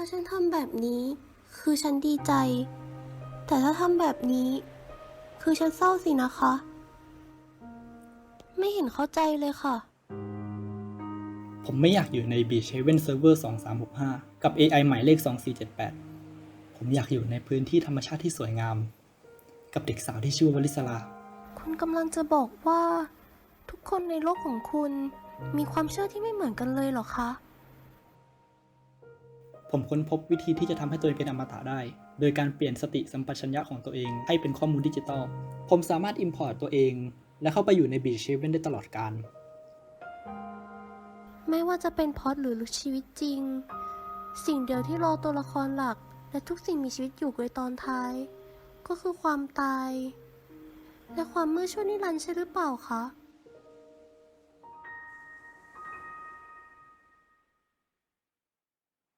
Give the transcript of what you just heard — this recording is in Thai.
ถ้าฉันทำแบบนี้ คือฉันดีใจ แต่ถ้าทำแบบนี้ คือฉันเศร้าสินะคะ ไม่เห็นเข้าใจเลยค่ะ ผมไม่อยากอยู่ใน Beach Haven Server 2365 กับ AI หมายเลข 2478 ผมอยากอยู่ในพื้นที่ธรรมชาติที่สวยงาม กับเด็กสาวที่ชื่อว่าวลิสลา คุณกำลังจะบอกว่า ทุกคนในโลกของคุณมีความเชื่อที่ไม่เหมือนกันเลยเหรอคะ ผมค้นพบวิธีที่จะทำให้ตัวเองเป็นอมตะได้ โดยการเปลี่ยนสติสัมปชัญญะของตัวเองให้เป็นข้อมูลดิจิตอล ผมสามารถ Import ตัวเอง และเข้าไปอยู่ใน Beach Haven ได้ตลอดการ ไม่ว่าจะเป็นพอดหรือชีวิตจริง สิ่งเดียวที่รอตัวละครหลัก และทุกสิ่งมีชีวิตอยู่ในตอนท้าย ก็คือความตาย และความมืดชั่วนิรันดร์ใช่หรือเปล่าคะ